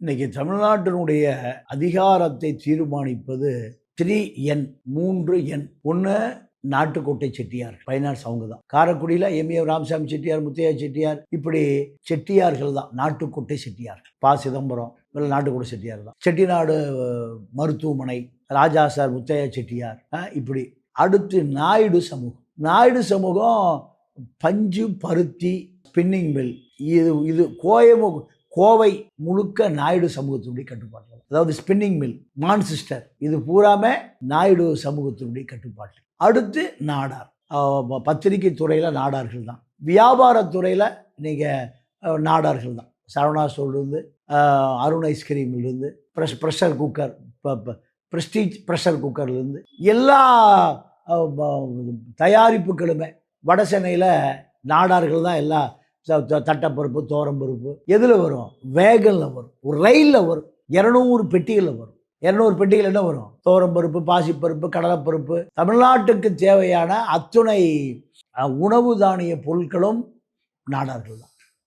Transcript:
இன்னைக்கு தமிழ்நாட்டினுடைய அதிகாரத்தை தீர்மானிப்பது த்ரீ என் மூன்று என் ஒன்று நாட்டுக்கோட்டை செட்டியார் பைனான்ஸ் அவங்க தான். காரைக்குடியில் எம்ஏ ராமசாமி செட்டியார் முத்தையா செட்டியார் இப்படி செட்டியார்கள் தான் நாட்டுக்கோட்டை செட்டியார். பா. சிதம்பரம் இல்லை நாட்டுக்கோட்டை செட்டியார் தான். செட்டிநாடு மருத்துவமனை ராஜா சார் முத்தையா செட்டியார் இப்படி. அடுத்து நாயுடு சமூகம். நாயுடு சமூகம் பஞ்சு பருத்தி ஸ்பின்னிங் மில் இது இது கோயமு கோவை முழுக்க நாயுடு சமூகத்தினுடைய கட்டுப்பாட்டில் அதாவது ஸ்பின்னிங் மில் மான்சிஸ்டர் இது பூராமே நாயுடு சமூகத்தினுடைய கட்டுப்பாட்டில் அடுத்து நாடார். பத்திரிகை துறையில் நாடார்கள் தான். வியாபாரத்துறையில் நீங்கள் நாடார்கள் தான். சரவணா ஸ்டோர்லேருந்து Arun ஐஸ்கிரீம்லேருந்து fresh pressure cooker Prestige pressure குக்கர்லேருந்து எல்லா தயாரிப்புகளுமே வட சென்னையில் நாடார்கள் தான் எல்லா தட்டப்பருப்பு தோரம்பருப்பு எதில் வரும்? வேகனில் வரும். ஒரு ரயிலில் வரும். இரநூறு பெட்டிகளில் வரும். இரநூறு பெட்டிகள் என்ன வரும்? தோரம்பருப்பு பாசிப்பருப்பு கடலைப்பருப்பு. தமிழ்நாட்டுக்கு தேவையான அத்துணை உணவு தானிய பொருட்களும் நாடார்கள் தான்